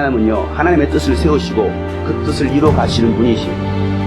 하나님은요, 하나님의 뜻을 세우시고 그 뜻을 이루어 가시는 분이시고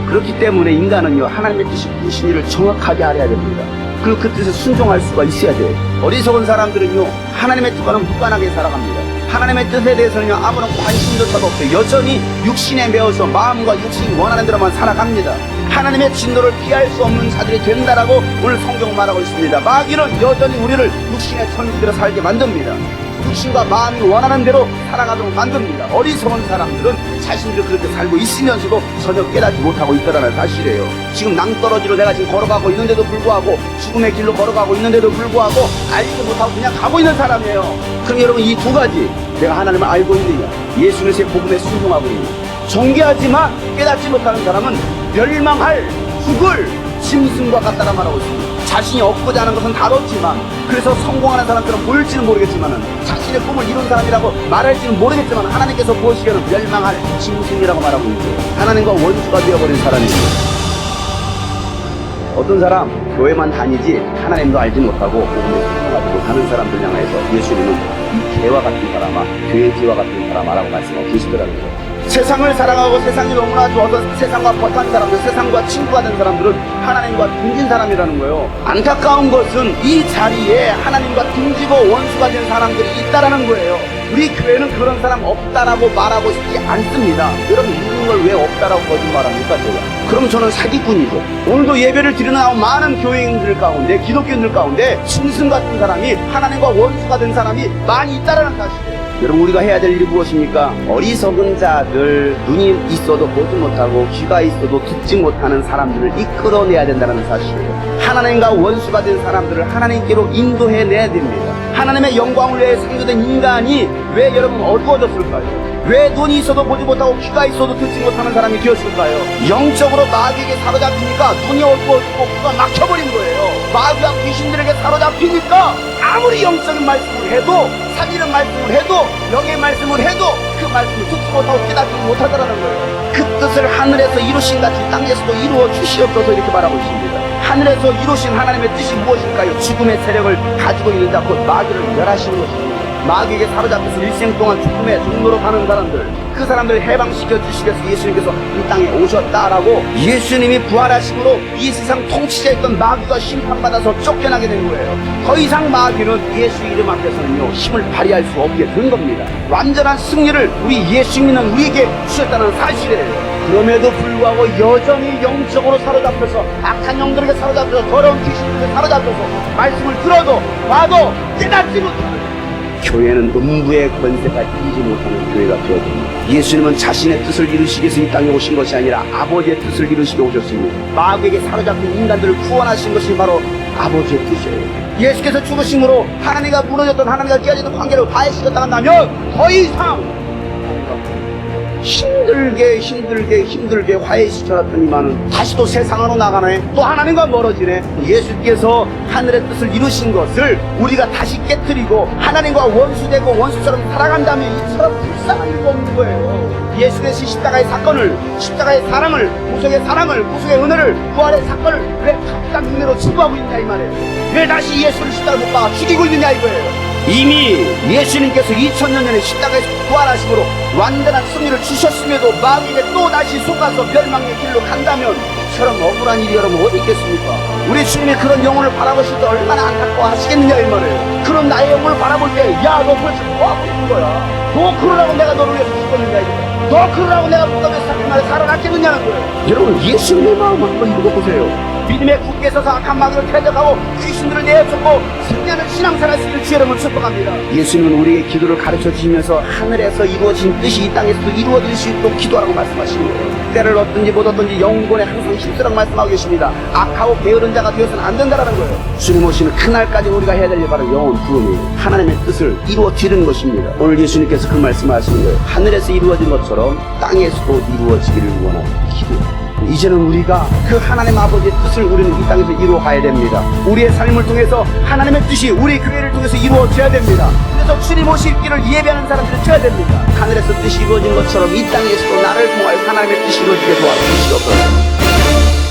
그렇기 때문에 인간은요, 하나님의 뜻이 무슨 일을 정확하게 알아야 됩니다. 그리고 그 뜻에 순종할 수가 있어야 돼요. 어리석은 사람들은요, 하나님의 뜻과는 무관하게 살아갑니다. 하나님의 뜻에 대해서는요, 아무런 관심조차도 없어요. 여전히 육신에 매어서 마음과 육신이 원하는 대로만 살아갑니다. 하나님의 진노를 피할 수 없는 자들이 된다라고 오늘 성경 말하고 있습니다. 마귀는 여전히 우리를 육신의 천국대로 살게 만듭니다. 육신과 마음이 원하는 대로 살아가도록 만듭니다. 어리석은 사람들은 자신들이 그렇게 살고 있으면서도 전혀 깨닫지 못하고 있다는 사실이에요. 지금 낭떠러지로 내가 지금 걸어가고 있는데도 불구하고 죽음의 길로 걸어가고 있는데도 불구하고 알지도 못하고 그냥 가고 있는 사람이에요. 그럼 여러분 이 두 가지 내가 하나님을 알고 있느냐 예수님의 복음에 순종하고 있느냐 존귀하지만 깨닫지 못하는 사람은 멸망할 죽을 짐승과 같다라 말하고 있습니다. 자신이 얻고자 하는 것은 다뤘지만 그래서 성공하는 사람처럼 보일지는 모르겠지만 자신의 꿈을 이룬 사람이라고 말할지는 모르겠지만 하나님께서 보시기에는 멸망할 짐승이라고 말하고 있죠. 하나님과 원수가 되어버린 사람이죠. 어떤 사람 교회만 다니지 하나님도 알지 못하고 복음에 순종하지 못하는 사람들 향해서 예수님은 이 개와 같은 사람아 돼지와 같은 사람아라고 말씀하고 계시더라고요. 세상을 사랑하고 세상이 너무나 좋아서 세상과 버탄 사람들, 세상과 친구가 된 사람들은 하나님과 등진 사람이라는 거예요. 안타까운 것은 이 자리에 하나님과 등지고 원수가 된 사람들이 있다라는 거예요. 우리 교회는 그런 사람 없다라고 말하고 싶지 않습니다. 여러분 있는 걸 왜 없다라고 거짓말합니까 제가? 그럼 저는 사기꾼이죠. 오늘도 예배를 드리는 많은 교인들 가운데 기독교인들 가운데 짐승 같은 사람이 하나님과 원수가 된 사람이 많이 있다 라는 사실이에요. 여러분 우리가 해야 될 일이 무엇입니까? 어리석은 자들 눈이 있어도 보지 못하고 귀가 있어도 듣지 못하는 사람들을 이끌어내야 된다는 사실이에요. 하나님과 원수가 된 사람들을 하나님께로 인도해내야 됩니다. 하나님의 영광을 위해 창조된 인간이 왜 여러분 어두워졌을까요? 왜 눈이 있어도 보지 못하고 귀가 있어도 듣지 못하는 사람이 되었을까요? 영적으로 마귀에게 사로잡히니까 눈이 어두워지고 귀가 막혀버린 거예요. 마귀와 귀신들에게 사로잡히니까 아무리 영적인 말씀을 해도 살리는 말씀을 해도 영의 말씀을 해도 그 말씀을 듣지 못하고 깨닫지 못하더라는 거예요. 그 뜻을 하늘에서 이루신 같이 땅에서도 이루어 주시옵소서 이렇게 말하고 있습니다. 하늘에서 이루신 하나님의 뜻이 무엇일까요? 죽음의 세력을 가지고 있는 자, 곧 마귀를 멸하시는 것입니다. 마귀에게 사로잡혀서 일생 동안 죽음의 종로로 가는 사람들, 그 사람들을 해방시켜 위해서 예수님께서 이 땅에 오셨다라고 예수님이 부활하심으로 이 세상 통치자였던 마귀가 심판받아서 쫓겨나게 된 거예요. 더 이상 마귀는 예수 이름 앞에서는요, 힘을 발휘할 수 없게 된 겁니다. 완전한 승리를 우리 예수 믿는 우리에게 주셨다는 사실이에요. 그럼에도 불구하고 여전히 영적으로 사로잡혀서 악한 영들에게 사로잡혀서 더러운 귀신들에게 사로잡혀서 말씀을 들어도 봐도 깨닫지 못하는 교회는 음부의 권세가 이기지 못하는 교회가 되어집니다. 예수님은 자신의 뜻을 이루시기 위해서 이 땅에 오신 것이 아니라 아버지의 뜻을 이루시기 오셨습니다. 마귀에게 사로잡힌 인간들을 구원하신 것이 바로 아버지의 뜻이에요. 예수께서 죽으심으로 하나님과 무너졌던 하나님과 깨어졌던 관계를 화해시켰다면 더 이상 힘들게 힘들게 힘들게 화해시켜놨더니만은 다시 또 세상으로 나가네. 또 하나님과 멀어지네. 예수께서 하늘의 뜻을 이루신 것을 우리가 다시 깨뜨리고 하나님과 원수되고 원수처럼 살아간다면 이처럼 불쌍한 일도 없는 거예요. 예수께서 십자가의 사건을 십자가의 사랑을 구속의 사랑을 구속의 은혜를 부활의 사건을 왜 각각 눈으로 증거하고 있냐 이 말이에요. 왜 다시 예수를 십자가 못 박아 죽이고 있느냐 이거예요 이미 예수님께서 2000년 전에 십자가에서 부활하심으로 완전한 승리를 주셨음에도 마귀에게 또 다시 속아서 멸망의 길로 간다면 이처럼 억울한 일이 여러분 어디 있겠습니까? 우리 주님이 그런 영혼을 바라보실 때 얼마나 안타까워하시겠느냐 이 말이에요. 그럼 나의 영혼을 바라볼 때 야너 벌써 뭐 하고 있는 거야? 너 그러라고 내가 너를 위해서 죽었느냐 이거야. 너 그러라고 내가 무덤에서 살아났겠느냐는 거예요. 여러분 예수님의 마음 한번 읽어보세요. 믿음에 굳게 서서 악한 마귀를 퇴적하고 귀신들을 내쫓고 승리하는 신앙생활 수 있는 주 여러분 축복합니다. 예수님은 우리에게 기도를 가르쳐 주시면서 하늘에서 이루어진 뜻이 이 땅에서도 이루어질 수 있도록 기도하라고 거예요. 때를 얻든지 못 얻든지 영혼에 항상 힘쓰라고 말씀하고 계십니다. 악하고 게으른 자가 되어서는 안 된다라는 거예요. 주님 오시는 그날까지 우리가 해야 될 일 바로 영혼 부음이에요. 하나님의 뜻을 이루어 드리는 것입니다. 오늘 예수님께서 그 말씀을 하시는 거예요. 하늘에서 이루어진 것처럼 땅에서도 이루어지기를 원하는 기도. 이제는 우리가 그 하나님 아버지의 뜻을 우리는 이 땅에서 이루어가야 됩니다. 우리의 삶을 통해서 하나님의 뜻이 우리 교회를 통해서 이루어져야 됩니다. 그래서 길을 예배하는 사람들이 되어야 됩니다. 하늘에서 뜻이 이루어진 것처럼 이 땅에서도 나를 통하여 하나님의 뜻이 이루어지게 도와주시옵소서.